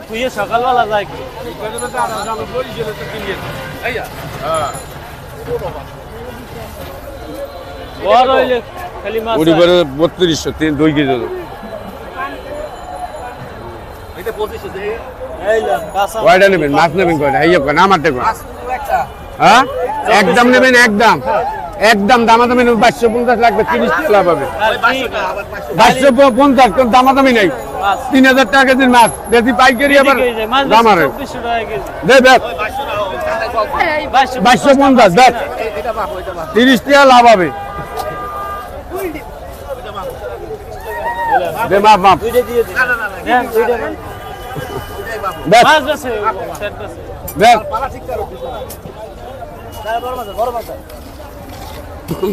একটা সকালবেলা যায় কি? বড় হইলে খালি মাছ ওটি বত্রিশশো তিন দুই কেজি কয়টা নেবেন? মাছ নেবেন কয়টা? এই কয়টা আমার দেখুন হ্যাঁ? একদম নেবেন একদম একদম দামাদামি নেবেন বাইশশো পঞ্চাশ লাগবে তিরিশ টাকা আছে। বাইশশো পঞ্চাশ কোন দামাদামি নেই। তিন হাজার টাকা কেজির মাছ। বেশি পাইকারি আবার দাম আরে বেশি 2400 টাকা কেজি। দে দেখ বাইশশো পঞ্চাশ। দেখ তিরিশ টাকা লাভ হবে। দে মাপ মাপ। মাছ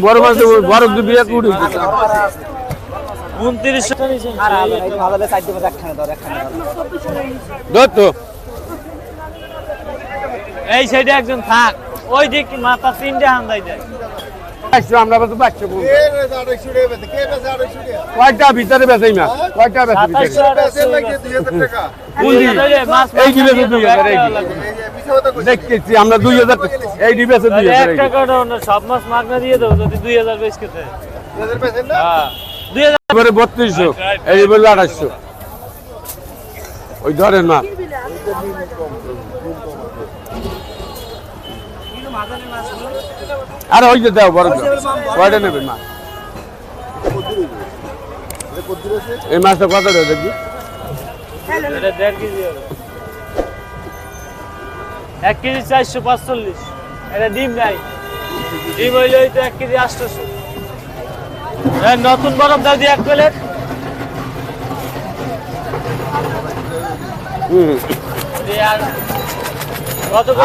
বড় দেবো, বরফ তো এই সাইডে একজন থাক ওই দিক মাথা তিনটে হান্দাই দেয় আমরা তো বাইশশো কয়টা ভিতরে কয়টা এই দেবো, দিকে। লাগবে। দেখতেছি আমরা দুই হাজার এই ডিবেছে দুই হাজার না, সব মাছ মাগনা দিয়ে দেবো যদি দুই হাজার বেশ খেতে হ্যাঁ। দুই এবারে বত্রিশশো, এই বলল ওই ধরেন মাছ আর ওই যে দেও, বড় কয়টা নেবেন মাছ এই মাছটা কত দেয় দেখবি এক কেজি চারশো পাঁচচল্লিশ। এটা ডিম নাই। ডিম হইলে এক কেজি আটশোশো। হ্যাঁ নতুন বরফ দাও দিয়ে এক প্লেট।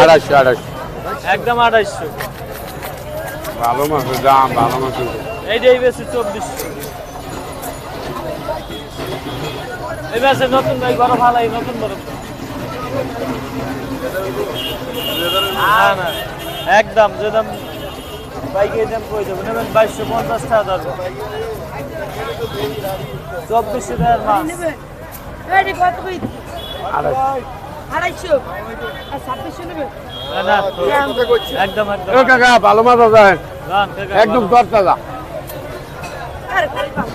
আড়াইশো আড়াইশো। একদম আড়াইশো। ভালো মাছের দাম ভালো মাছের দাম। এইটাই বেশি চব্বিশশো। এই বেশি নতুন ভাই বরফ হালাই নতুন বরফ না না একদম যে দাম বাইকে দাম কই দেবো নেবেন বাইশশো পঞ্চাশ টাকা ধরবো। চব্বিশশো টাকার মাছ। তো, একদম একদম। ও কাকা ভালো মাছ আছে। একদম খালি পাঁচ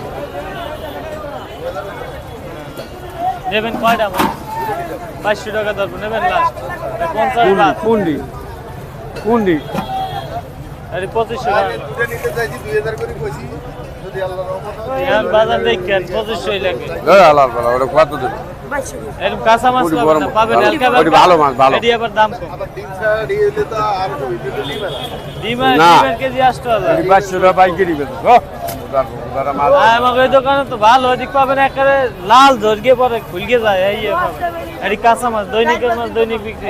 নেবেন কয়টা মাছ? বাইশশো টাকা ধরবো নেবেন লাস্ট পঞ্চাশ কুন্ডি কুন্ডি। আরে পঁচিশশো টাকা এখন বাজার দেখেন পঁচিশশোই লাগে এই আলার পালা ওটা কত দেবে এরকম কাঁচা মাছ ওটি পাবেন বড় না, মাছ, পাবেন ভালো। ভালো মাছ, ভালো। এটি আবার দাম কম। ডিম আর না। ডিমের কেজি আমাকে ওই দোকানে তো ভালো ওদিক পাবেন একেবারে লাল ঝরগে পরে খুলকে যায় এই ইয়ে কাঁচা মাছ দৈনিকের মাছ দৈনিক বিক্রি।